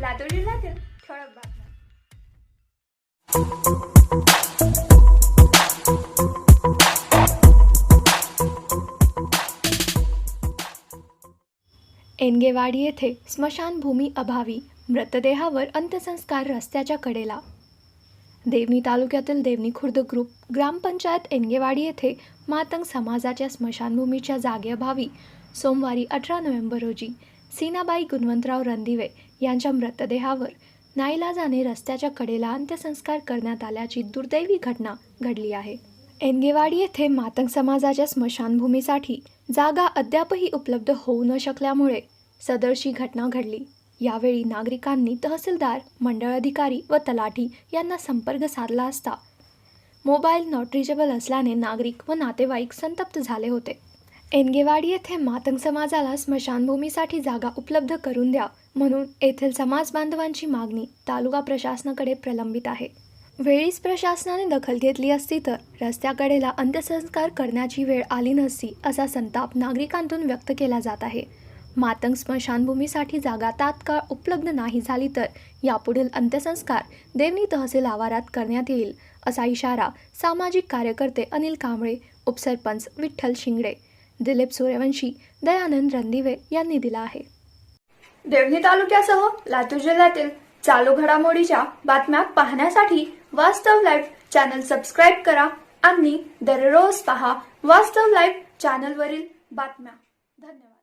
लातूर जिल्ह्यातील ठळक बातम्या एनगेवाडी येथे स्मशानभूमी अभावी मृतदेहावर अंत्यसंस्कार रस्त्याच्या कडेला. देवणी तालुक्यातील देवणी खुर्द ग्रुप ग्रामपंचायत एनगेवाडी येथे मातंग समाजाच्या स्मशानभूमीच्या जागेअभावी सोमवारी अठरा नोव्हेंबर रोजी सीनाबाई गुणवंतराव रणदिवे यांच्या मृतदेहावर नाईलाजाने रस्त्याच्या कडेला अंत्यसंस्कार करण्यात आल्याची दुर्दैवी घटना घडली आहे. एनगेवाडी येथे मातंग समाजाच्या स्मशानभूमीसाठी जागा अद्यापही उपलब्ध होऊ न शकल्यामुळे सदरशी घटना घडली. यावेळी नागरिकांनी तहसीलदार मंडळ अधिकारी व तलाठी यांना संपर्क साधला असता. मोबाईल नॉट रिचेबल असल्याने नागरिक व नातेवाईक संतप्त झाले होते. एनगेवाडी येथे मातंग समाजाला स्मशानभूमीसाठी जागा उपलब्ध करून द्या म्हणून येथील समाज बांधवांची मागणी तालुका प्रशासनाकडे प्रलंबित आहे. वेळीच प्रशासनाने दखल घेतली असती तर रस्त्याकडेला अंत्यसंस्कार करण्याची वेळ आली नसती असा संताप नागरिकांतून व्यक्त केला जात आहे. मातंग स्मशानभूमीसाठी जागा तात्काळ उपलब्ध नाही झाली तर यापुढील अंत्यसंस्कार देवणी तहसील आवारात करण्यात येईल असा इशारा सामाजिक कार्यकर्ते अनिल कांबळे उपसरपंच विठ्ठल शिंगडे दिलीप सूर्यवंशी दयानंद रणदिवे यांनी दिला आहे. देवणी तालुक्यासह लातूर जिल्ह्यातील चालू घडामोडीच्या बातम्या पाहण्यासाठी वास्तव लाईव्ह चॅनल सबस्क्राईब करा आणि दररोज पहा वास्तव लाईव्ह चॅनलवरील बातम्या. धन्यवाद.